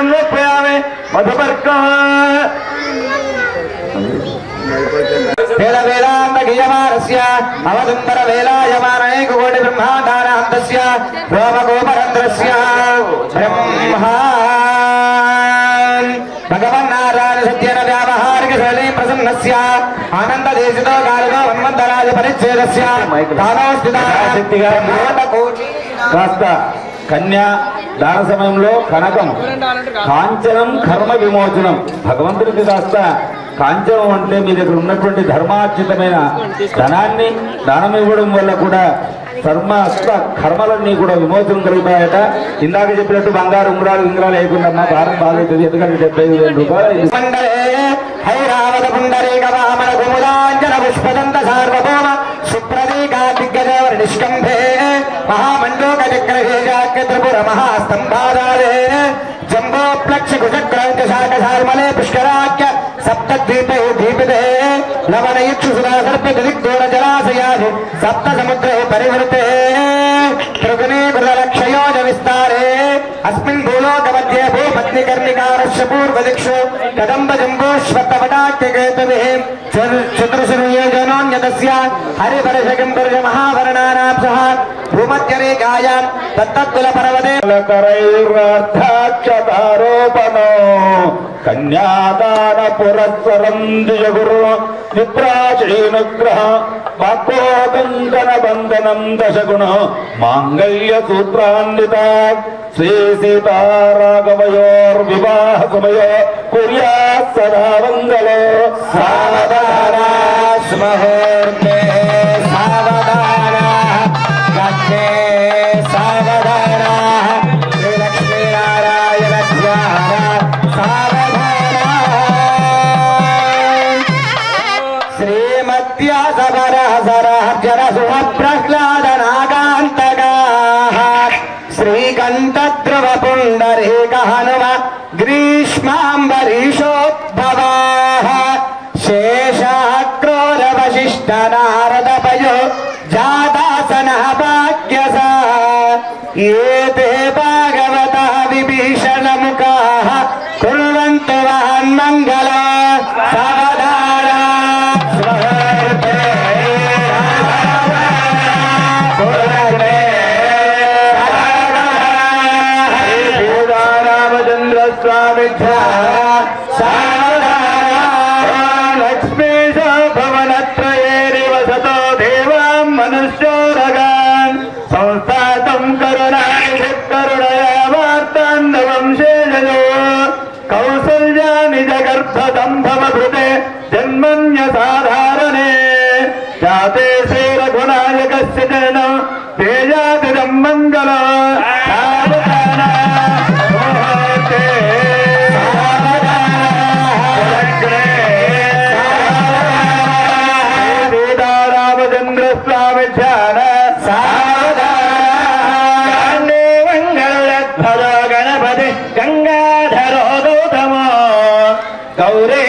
ఆచమనయం లోపయామి మధుపర్క. వేద వేదాంత గియమానస్య అవసుందర వేలాయమానైక కోటి బ్రహ్మాండానాంతస్య రోమగోపరంధ్రస్య. బ్రహ్మా. భగవన్నారాయణ సత్యేన వ్యావహారిక శైలీ ప్రసన్నస్య. ఆనంద దేశితో పరిచ్ఛేదస్య. స్థితిగా కాస్త కన్యా. దాన సమయంలో కనకం కాంచనం కర్మ విమోచనం. భగవంతుడికి కాస్త కాంచనం అంటే మీ దగ్గర ఉన్నటువంటి ధర్మార్జితమైన ధనాన్ని దానం ఇవ్వడం వల్ల కూడా ధర్మస్త కర్మలన్నీ కూడా విమోచనం కలుగుతాయట. ఇందాక చెప్పినట్టు బంగారు ఉంగరాలు ఇంగరాలు లేకుండా మా భారం బాగుంటుంది ఎందుకంటే డెబ్బై ఐదు వేల రూపాయలు హైరావత పుష్పదంత సార్వభౌమ సుప్రదీకా దిగ్గజవర నిష్కంభే మహామండోక చక్రహేజాక్య త్రిపుర మహాస్తంభాదారే జంబోప్లక్ష కుచక్రాంత శాఖ సార్మలే పుష్కరాఖ్య సప్తద్వీపే దీపితే లవణ ఇక్షు సుధా సర్ప దిగ్దూర జలాశయాది సప్త సముద్రే పరివృతే త్రిగుణే కృతలక్షయోజ విస్తారే అస్మిన్ భూలోక अग्निकर्णिकारश्यपूर्वदिक्ष कदम्बजम्बूश्वतपटाख्यकेतुभिः चतुर्षुर्योजनां यतस्य हरिपरशकिं पुरुषमहाभरणानाब्जः भूमध्यरेखायां तत्तद्कुलपर्वते करैरर्थाक्षतारोपणो కన్యాదాన పురస్సరం దిజగురు విప్రాచీనుగ్రహ వాక్కోకంకణ బంధనం దశగుణ మాంగళ్య సూత్రాన్విత శ్రీ సీతారాఘవయోర్వివాహ సమయ కుర్యా సదా మంగళ సావధానా స్మహోర్తే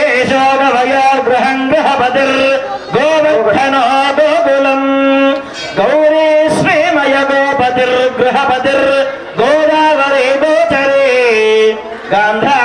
గౌరేశో గవయాగ్రహం గ్రహపతిర్ గోవర్ధనో గోకులం గౌరీ శ్రీమయ గోపతిర్ గృహపతిర్ గోదావరి గోచరే గాంధారీ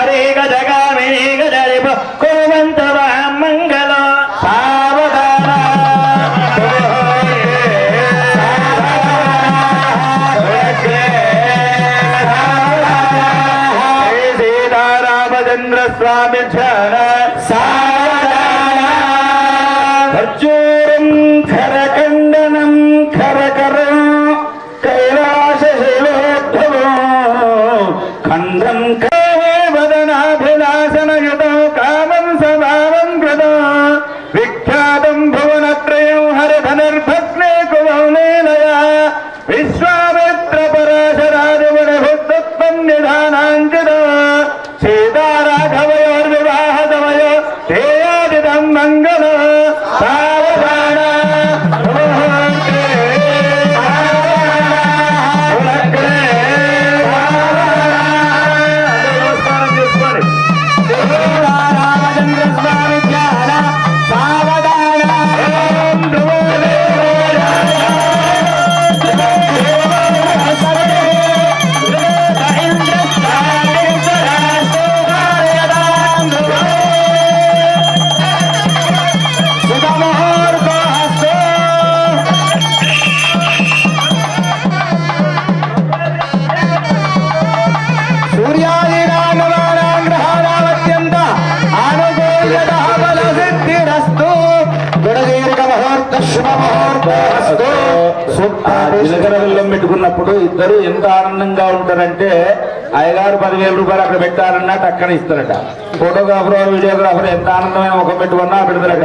Pastor. Pastor. ఆ జీలకర్ర బెల్లం పెట్టుకున్నప్పుడు ఇద్దరు ఎంత ఆనందంగా ఉంటారంటే అయ్యగారు పదివేల రూపాయలు అక్కడ పెట్టారన్నట్టు అక్కడ ఇస్తారట. ఫోటోగ్రాఫర్ వీడియోగ్రాఫర్ ఎంత ఆనందమైన ముఖం పెట్టుకున్నా పెడతారట.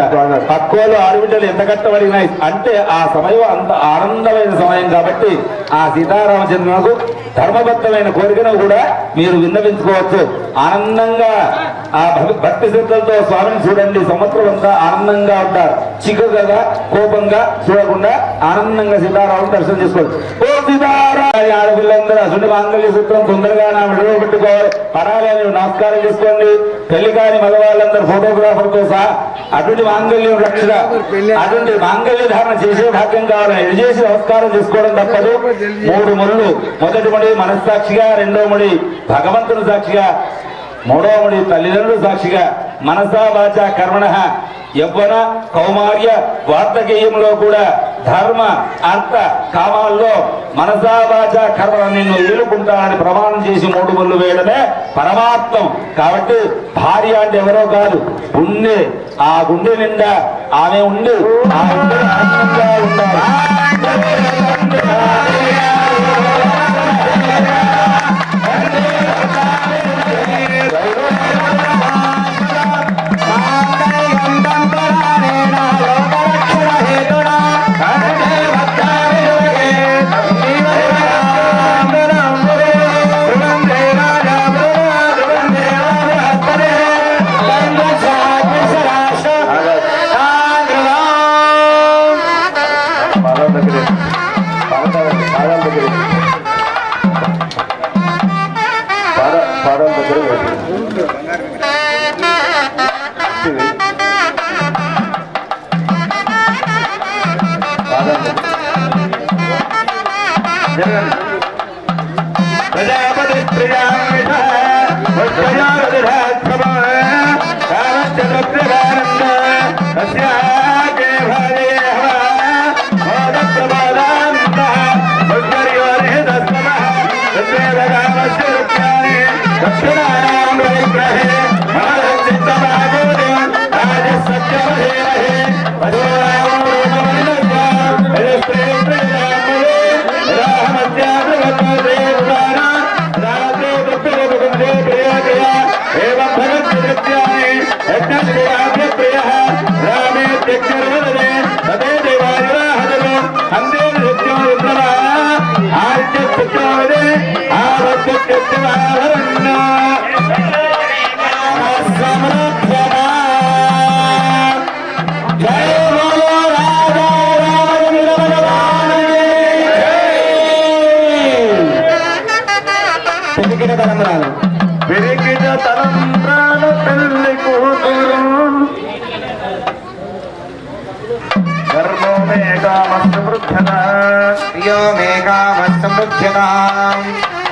ఆరు బిడ్డలు ఎంత కట్టబడినా అంటే ఆ సమయం అంత ఆనందమైన సమయం కాబట్టి ఆ సీతారామచంద్రులకు ధర్మబద్ధమైన కోరికను కూడా మీరు విన్నవించుకోవచ్చు. ఆనందంగా ఆ భక్తి- భక్తి శ్రద్ధలతో స్వామిని చూడండి. సంవత్సరం అంతా ఆనందంగా ఉంటారు. చిక్కుగా కోపంగా చూడకుండా ఆనందంగా సీతారాముని దర్శనం చేసుకోవచ్చు. ఓ సీతారా ఆడపిల్లందరూ అసలు మాంగళ్య సూత్రం తొందరగా నా విడుదల పెట్టుకోవాలి. నమస్కారం చేసుకోండి. పెళ్ళి కాని మగవాళ్ళందరూ ఫోటోగ్రాఫర్తో సహా అటువంటి మాంగళ్యం రక్షణ అటువంటి మాంగళ్య ధారణ చేసే భాగ్యం కావాలని ఇది చేసి నమస్కారం చేసుకోవడం తప్పదు. మూడు ముళ్ళు మొదటి ముడి మనస్సాక్షిగా రెండో ముడి భగవంతుని సాక్షిగా మూడవ ముడి తల్లిదండ్రులు సాక్షిగా. మనసా వాచ కర్మణ యవ్వన కౌమార్య వార్తకేయంలో కూడా ధర్మ అర్థ కామాల్లో మనసా వాచ కర్మణ నిన్ను ఏలుకుంటానని ప్రమాణం చేసి మూడు ముళ్ళు వేయడమే పరమాత్మం. కాబట్టి భార్య అంటే ఎవరో కాదు గుండె. ఆ గుండె నిండా ఆమె ఉండి ఆ గుండె ఉండాలి. పెరిగిన తలంబ్రాలు. పెరిగిన తలంబ్రాలు పెళ్ళి కూతురు. ప్రియో మే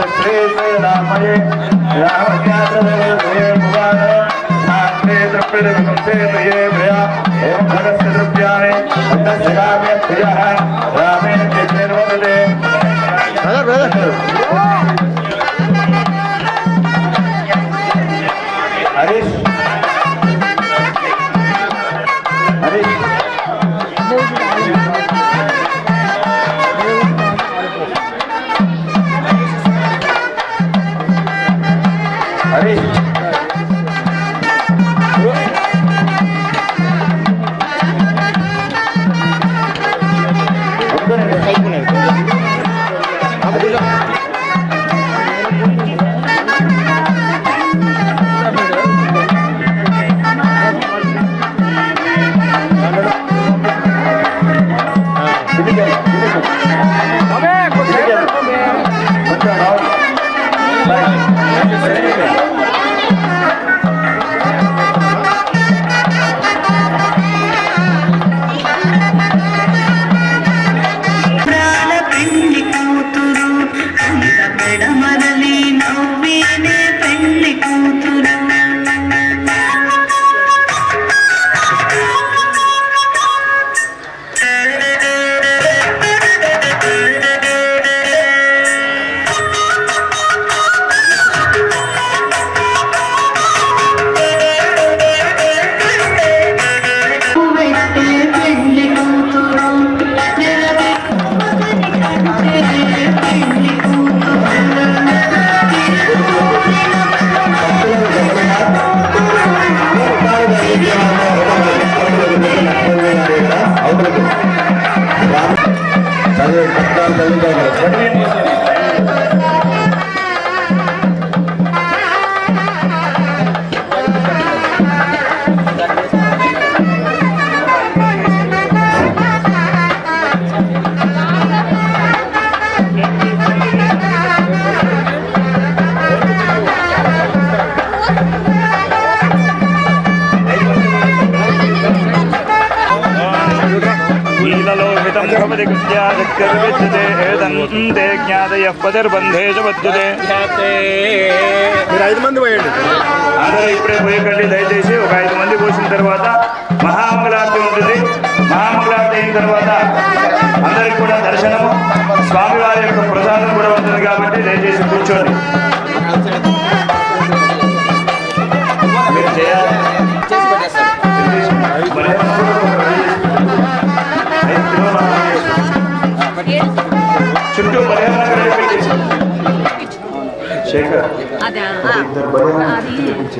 श्री श्रीरामये रामज्ञातये भुवाय नाग्ने द्रव्यनिवृते प्रिये भया एवं भगस्य द्रव्याणि भक्तस्य काम्य प्रियः रामे चित्ते नोदते Brother, brother. कललोहितं भवति कृत्याशक्तिर्विद्यते एतन्ते ज्ञातयः पतिर्बन्धेषु बध्यते మీరు ఐదు మంది పోయండి అందరూ ఇప్పుడే పోయకండి దయచేసి ఒక ఐదు మంది పోసిన తర్వాత మహామంగళారతి ఉంటుంది మహామంగళారతి అయిన తర్వాత అందరికి కూడా దర్శనము స్వామివారి యొక్క ప్రసాదం కూడా ఉంటుంది కాబట్టి దయచేసి కూర్చోండి మీరు చేయాలి చుట్టూ కడిగి పెట్టేసి Shekhar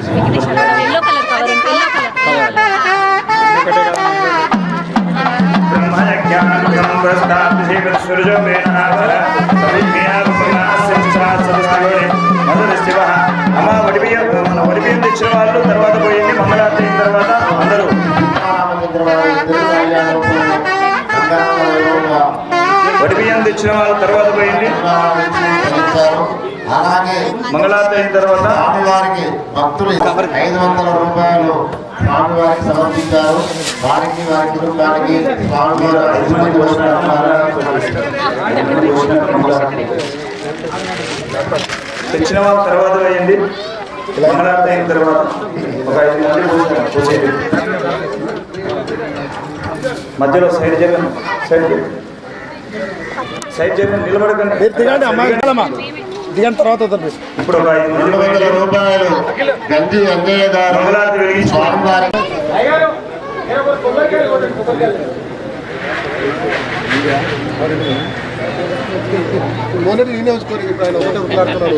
Venkateshwara yellow colour cover తెచ్చిన వాళ్ళ తర్వాత పోయింది. అలాగే మంగళారతి అయిన తర్వాత స్వామివారికి భక్తులు ఐదు వందల రూపాయలు స్వామివారికి సమర్పించారు. వారికి వారి కుటుంబానికి తెచ్చిన వాళ్ళ తర్వాత పోయింది. మంగళారతి అయిన తర్వాత ఒక ఐదు మంది. మధ్యలో సైడ్ జరగండి. సైడ్ జరగండి. సైడ్ జరగండి నిలబడకండి. మీరు దిగండి అమ్మాయి అమ్మా దిగండి తర్వాత వద్దండి ఇప్పుడు ఒక ఐదు మంది రెండు వందల పోయింది. రూపాయలు గంజి అంజయ్య గారు మంగళారతి వెలిగించుకోండి స్వామివారికి మొన్నటి నేనే ఉంచుకోరు ఇప్పుడు ఆయన ఒకటే ఉట్లాడుతున్నాడు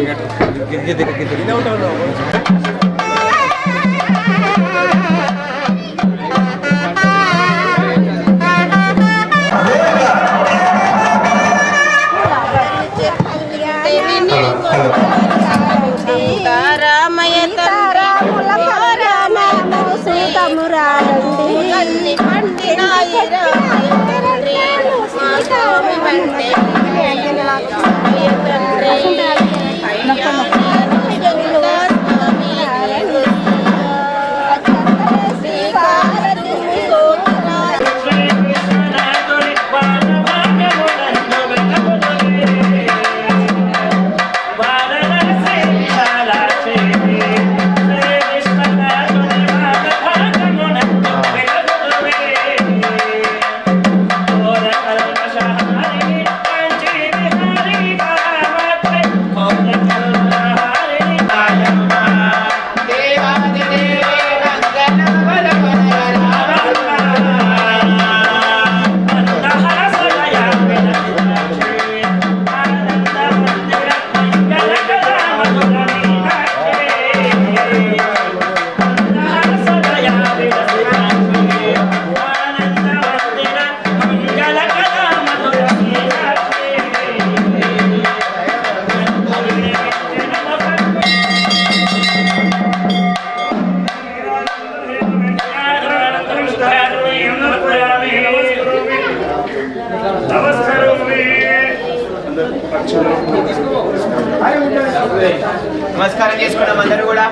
నమస్కారం చేసుకున్నాం అందరూ కూడా.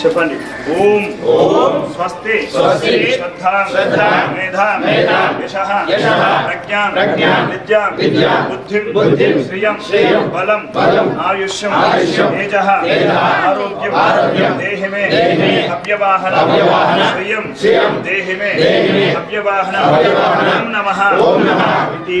చెప్పండి ఓం ఓం స్వస్తి స్వస్తి శ్రద్ధ శ్రద్ధ మేధ మేధ యశః యశః ప్రజ్ఞా ప్రజ్ఞా విద్యా విద్యా బుద్ధిం బుద్ధిం శ్రియం శ్రియం బలం బలం ఆయుష్యం ఆయుష్యం తేజః తేజః ఆరోగ్యం ఆరోగ్యం దేహి మే దేహి మే అవ్యవాహన అవ్యవాహన శ్రియం శ్రియం దేహి మే దేహి మే అవ్యవాహన అవ్యవాహన ఓం నమః ఓం నమః ఇతి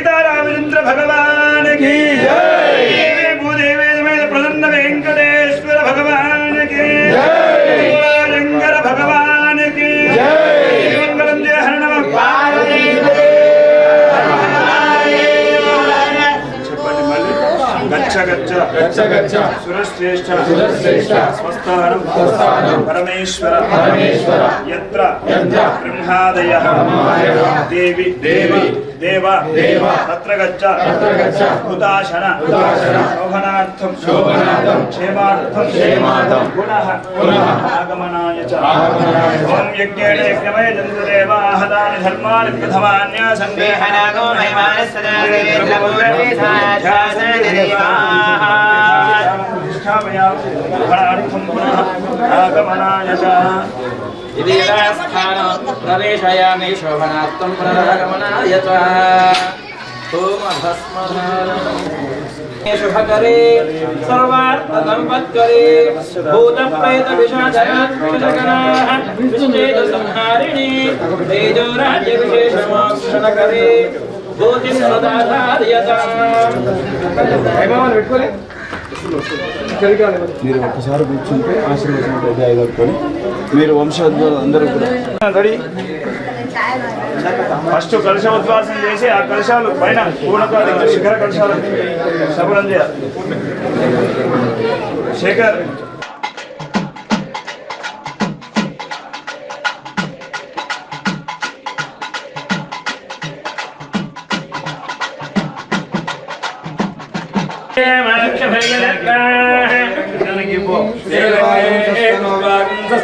సీతారామచంద్ర భగవానికి భూదేవేదమైన ప్రసన్న వెంకటేశ్వర భగవానికి పరమేశ్వర బ్రహ్మాదయ దేవి దేవి దేవ దేవ తత్ర గచ్చ తత్ర గచ్చ హుతాశన హుతాశన శోభనార్థం శోభనార్థం క్షేమార్థం క్షేమార్థం పునః పునః ఆగమనాయ చ ఆగమనాయ ఓం యజ్ఞేన యజ్ఞమయ దంతదేవ ఆహదాని ధర్మాని ప్రథమాన్యా సందేహనాగో మహిమాని సదా ఆగమనాయ చ ఇది యథాస్థానం ప్రవేశయామి శోభనార్థం పునరాగమనాయ చ ఓం భస్మధారం శుభకరే సర్వార్థ సంపత్కరే భూత ప్రేత విషాదనాః విశ్చేద సంహారిణి తేజో రాజ్య విశేష మోక్షణకరే భూతిం సదాధార్యతాం మీరు ఒకసారి కూర్చుంటే ఆశీర్వచనం అయ్యగారుకొని మీరు వంశోద్భవాలు అందరూ కూడా. రెడీ? ఫస్ట్ కలశోద్వాసన చేసి ఆ కలశాలు పైన పూర్ణకాలి శిఖర కలశాలు శబరం చేయాలి శేఖర్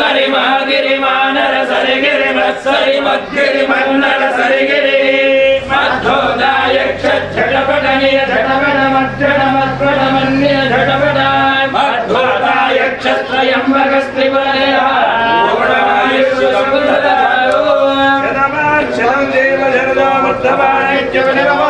సరిగిరి మత్సరి మాగిరి మానర సరిగిరి మత్సరి మద్గిరి మన్నర సరిగిరి. మధ్వోదాయ ఝటపట నియ ఝటపట మధ్యడ మధ్వడ మన్య ఝటపట మధ్వోదాయ క్షత్రయంబక స్త్రివలయ శతం దేవ జనదా మద్దమాణిక్య వినిర్మా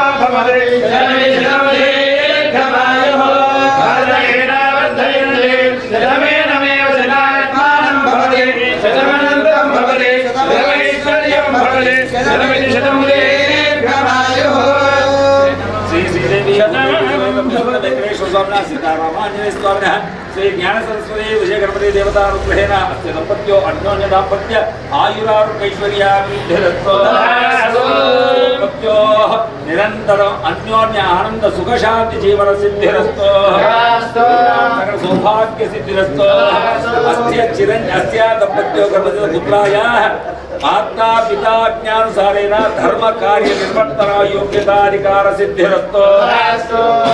స్వామిన సీతారామాంజనేయ స్వామిన శ్రీ జ్ఞాన సరస్వతి విజయ గణపతి దేవతానుగ్రహేణ అస్య దంపత్యో అన్యోన్య దాంపత్య ఆయురారోగ్యైశ్వర్యాభివృద్ధిరస్తో దంపత్యో నిరంతరం అన్యోన్య ఆనంద సుఖ శాంతి జీవన సిద్ధిరస్తో సకల సౌభాగ్య సిద్ధిరస్తో అస్య చిరంజ అస్య దంపత్యో గణపతి పుత్రాయ మాతా పితా జ్ఞానుసారేణ ధర్మ కార్య నిర్వర్తన యోగ్యతాధికార సిద్ధిరస్తో.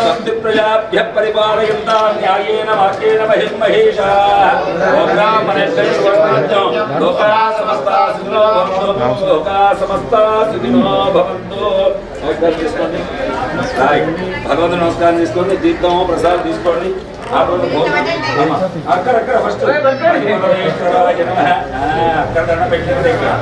సంతి ప్రజాభ్య పరిపాలయంతా న్యాయేన వాక్యేన మహిం మహేష లోకా సమస్తా సుఖినో భవంతు. లోకా సమస్తా సుఖినో భవంతు నమస్కారం తీసుకోండి తీర్థం ప్రసాదం తీసుకోండి. అక్కడ అక్కడ ఫస్ట్. అక్కడ పెట్టిన దగ్గర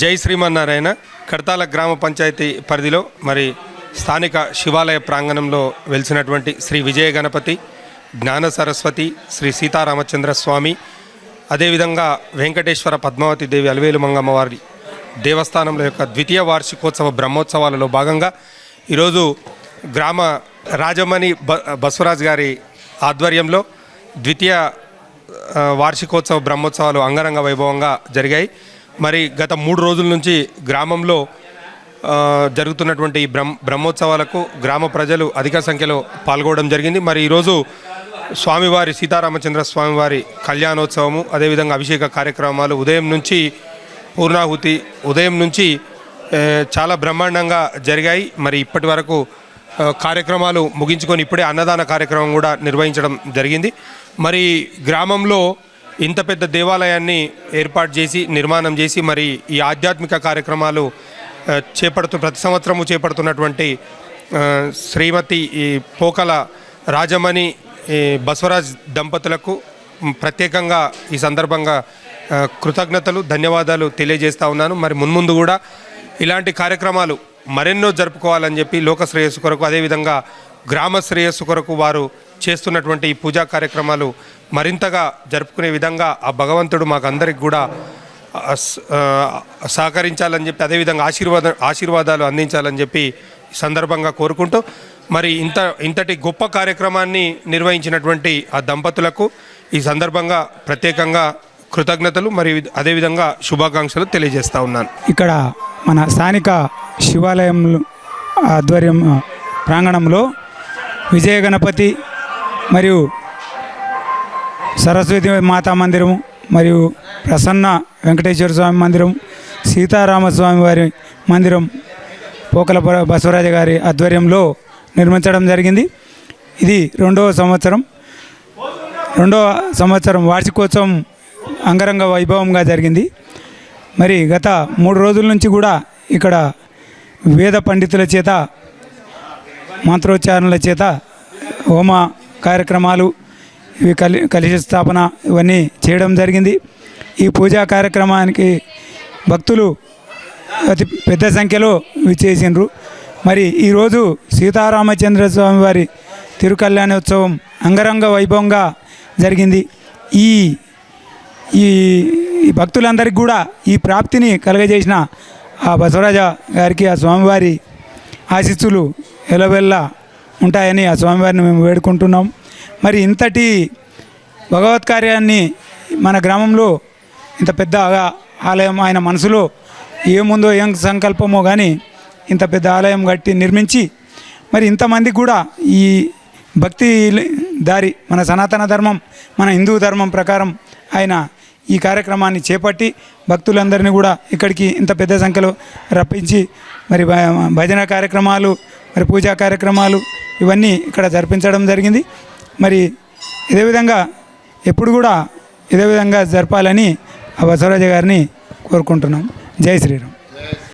జై శ్రీమన్నారాయణ కడతాల గ్రామ పంచాయతీ పరిధిలో మరి స్థానిక శివాలయ ప్రాంగణంలో వెలిసినటువంటి శ్రీ విజయ గణపతి జ్ఞాన సరస్వతి శ్రీ సీతారామచంద్ర స్వామి అదేవిధంగా వెంకటేశ్వర పద్మావతి దేవి అలవేలు మంగమ్మ వారి దేవస్థానంలో యొక్క ద్వితీయ వార్షికోత్సవ బ్రహ్మోత్సవాలలో భాగంగా ఈరోజు గ్రామ రాజమణి బ బసవరాజ్ గారి ఆధ్వర్యంలో ద్వితీయ వార్షికోత్సవ బ్రహ్మోత్సవాలు అంగరంగ వైభవంగా జరిగాయి. మరి గత మూడు రోజుల నుంచి గ్రామంలో జరుగుతున్నటువంటి ఈ బ్రహ్మ బ్రహ్మోత్సవాలకు గ్రామ ప్రజలు అధిక సంఖ్యలో పాల్గొనడం జరిగింది. మరి ఈరోజు స్వామివారి సీతారామచంద్ర స్వామివారి కళ్యాణోత్సవము అదేవిధంగా అభిషేక కార్యక్రమాలు ఉదయం నుంచి పూర్ణాహుతి ఉదయం నుంచి చాలా బ్రహ్మాండంగా జరిగాయి. మరి ఇప్పటి వరకు కార్యక్రమాలు ముగించుకొని ఇప్పుడే అన్నదాన కార్యక్రమం కూడా నిర్వహించడం జరిగింది. మరి గ్రామంలో ఇంత పెద్ద దేవాలయాన్ని ఏర్పాటు చేసి నిర్మాణం చేసి మరి ఈ ఆధ్యాత్మిక కార్యక్రమాలు చేపడుతు ప్రతి సంవత్సరము చేపడుతున్నటువంటి శ్రీమతి ఈ పోకల రాజమణి ఈ బసవరాజ్ దంపతులకు ప్రత్యేకంగా ఈ సందర్భంగా కృతజ్ఞతలు ధన్యవాదాలు తెలియజేస్తా ఉన్నాను. మరి మున్ముందు కూడా ఇలాంటి కార్యక్రమాలు మరెన్నో జరుపుకోవాలని చెప్పి లోక శ్రేయస్సు కొరకు అదేవిధంగా గ్రామ శ్రేయస్సు కొరకు వారు చేస్తున్నటువంటి ఈ పూజా కార్యక్రమాలు మరింతగా జరుపుకునే విధంగా ఆ భగవంతుడు మాకందరికి కూడా సహకరించాలని చెప్పి అదేవిధంగా ఆశీర్వాద ఆశీర్వాదాలు అందించాలని చెప్పి సందర్భంగా కోరుకుంటూ మరి ఇంత ఇంతటి గొప్ప కార్యక్రమాన్ని నిర్వహించినటువంటి ఆ దంపతులకు ఈ సందర్భంగా ప్రత్యేకంగా కృతజ్ఞతలు మరియు అదేవిధంగా శుభాకాంక్షలు తెలియజేస్తూ ఉన్నాను. ఇక్కడ మన స్థానిక శివాలయం ఆధ్వర్యం ప్రాంగణంలో విజయ గణపతి మరియు సరస్వతి మాతా మందిరము మరియు ప్రసన్న వెంకటేశ్వర స్వామి మందిరం సీతారామస్వామి వారి మందిరం పోకల బసవరాజ గారి ఆధ్వర్యంలో నిర్మించడం జరిగింది. ఇది రెండవ సంవత్సరం. రెండవ సంవత్సరం వార్షికోత్సవం అంగరంగ వైభవంగా జరిగింది. మరి గత మూడు రోజుల నుంచి కూడా ఇక్కడ వేద పండితుల చేత మంత్రోచ్చారణల చేత హోమ కార్యక్రమాలు ఇవి కలి కలిసి స్థాపన ఇవన్నీ చేయడం జరిగింది. ఈ పూజా కార్యక్రమానికి భక్తులు అతి పెద్ద సంఖ్యలో విచ్చేసినారు మరి ఈరోజు సీతారామచంద్ర స్వామి వారి తిరుకల్యాణోత్సవం అంగరంగ వైభవంగా జరిగింది. ఈ ఈ ఈ భక్తులందరికీ కూడా ఈ ప్రాప్తిని కలగజేసిన ఆ బసవరాజ గారికి ఆ స్వామివారి ఆశీస్సులు ఎలవెల్లా ఉంటాయని ఆ స్వామివారిని మేము వేడుకుంటున్నాం. మరి ఇంతటి భగవత్ కార్యాన్ని మన గ్రామంలో ఇంత పెద్ద ఆలయం ఆయన మనసులో ఏముందో ఏం సంకల్పమో కానీ ఇంత పెద్ద ఆలయం కట్టి నిర్మించి మరి ఇంతమందికి కూడా ఈ భక్తి దారి మన సనాతన ధర్మం మన హిందూ ధర్మం ప్రకారం ఆయన ఈ కార్యక్రమాన్ని చేపట్టి భక్తులందరినీ కూడా ఇక్కడికి ఇంత పెద్ద సంఖ్యలో రప్పించి మరి భ- భజన కార్యక్రమాలు మరి పూజా కార్యక్రమాలు ఇవన్నీ ఇక్కడ జరిపించడం జరిగింది. మరి ఇదే విధంగా ఎప్పుడు కూడా ఇదే విధంగా జరపాలని ఆ బసవరాజు గారిని కోరుకుంటున్నాం. జై శ్రీరామ్.